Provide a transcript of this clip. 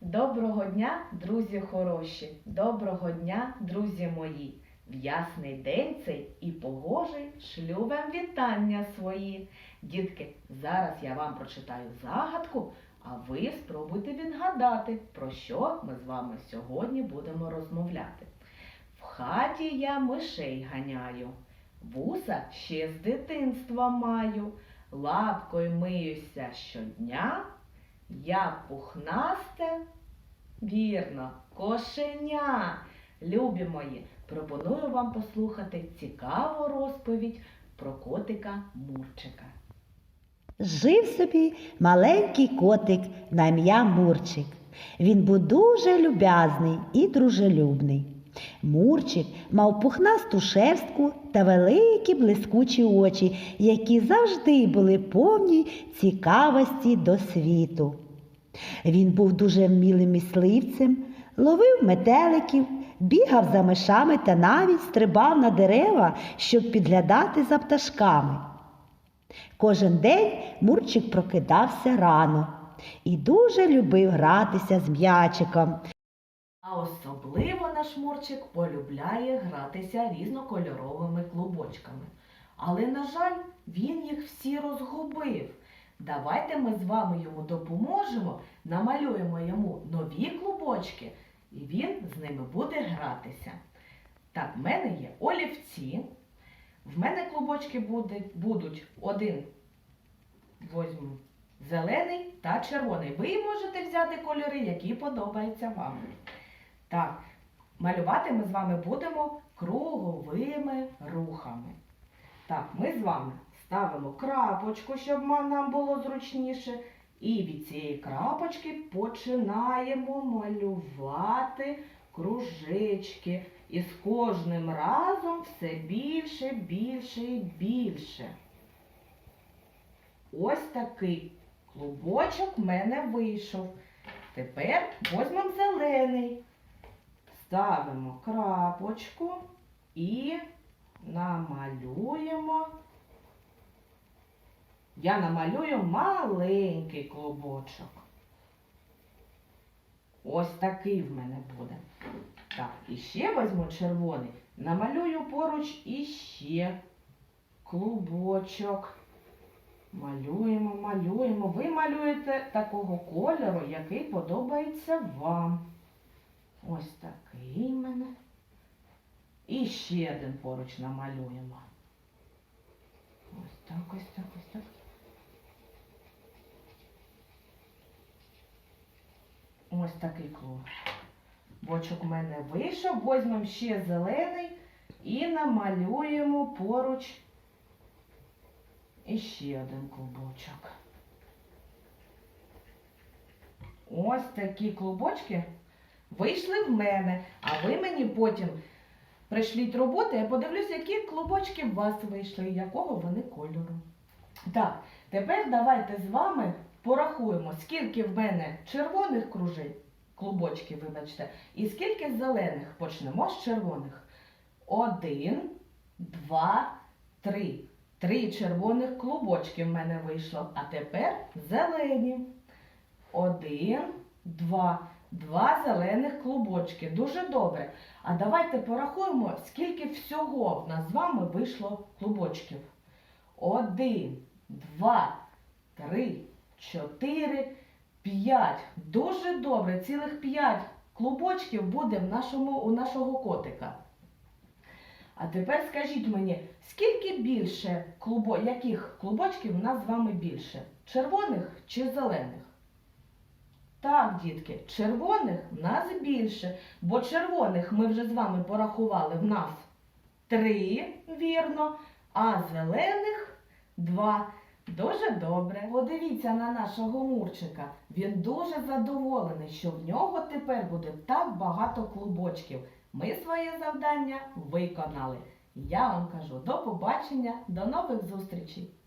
Доброго дня, друзі хороші! Доброго дня, друзі мої! В ясний день цей і погожий шлю вам вітання свої. Дітки, зараз я вам прочитаю загадку, а ви спробуйте відгадати, про що ми з вами сьогодні будемо розмовляти. В хаті я мишей ганяю, вуса ще з дитинства маю, лапкою миюся щодня. Я пухнасте, вірно, кошеня. Любі мої, пропоную вам послухати цікаву розповідь про котика Мурчика. Жив собі маленький котик на ім'я Мурчик. Він був дуже люб'язний і дружелюбний. Мурчик мав пухнасту шерстку та великі блискучі очі, які завжди були повні цікавості до світу. Він був дуже вмілим мисливцем, ловив метеликів, бігав за мишами та навіть стрибав на дерева, щоб підглядати за пташками. Кожен день Мурчик прокидався рано і дуже любив гратися з м'ячиком. А особливо наш Мурчик полюбляє гратися різнокольоровими клубочками. Але, на жаль, він їх всі розгубив. Давайте ми з вами йому допоможемо, намалюємо йому нові клубочки, і він з ними буде гратися. Так, в мене є олівці. В мене клубочки будуть один возьму зелений та червоний. Ви можете взяти кольори, які подобаються вам. Так, малювати ми з вами будемо круговими рухами. Так, ми з вами ставимо крапочку, щоб нам було зручніше. І від цієї крапочки починаємо малювати кружечки. І з кожним разом все більше, більше і більше. Ось такий клубочок в мене вийшов. Тепер візьмемо зелений. Ставимо крапочку і намалюємо. Я намалюю маленький клубочок. Ось такий в мене буде. Так, і ще візьму червоний, намалюю поруч іще клубочок. Малюємо, малюємо. Ви малюєте такого кольору, який подобається вам. Ось такий мене. І ще один поруч намалюємо. Ось так, ось так, ось так. Ось такий клуб. Бочок у мене вийшов. Возьмемо ще зелений і намалюємо поруч іще один клубочок. Ось такі клубочки вийшли в мене, а ви мені потім пришліть роботи, я подивлюсь, які клубочки в вас вийшли і якого вони кольору. Так, тепер давайте з вами порахуємо, скільки в мене червоних кружей, клубочків, вибачте, і скільки зелених. Почнемо з червоних. Один, два, три. Три червоних клубочки в мене вийшло. А тепер зелені. Один, два. Два зелених клубочки. Дуже добре. А давайте порахуємо, скільки всього в нас з вами вийшло клубочків. Один, два, три, чотири, п'ять. Дуже добре. Цілих п'ять клубочків буде в нашому, у нашого котика. А тепер скажіть мені, скільки більше клубо... яких клубочків у нас з вами більше? Червоних чи зелених? Так, дітки, червоних в нас більше, бо червоних ми вже з вами порахували в нас три, вірно, а зелених два. Дуже добре. Подивіться на нашого Мурчика. Він дуже задоволений, що в нього тепер буде так багато клубочків. Ми своє завдання виконали. Я вам кажу до побачення, до нових зустрічей!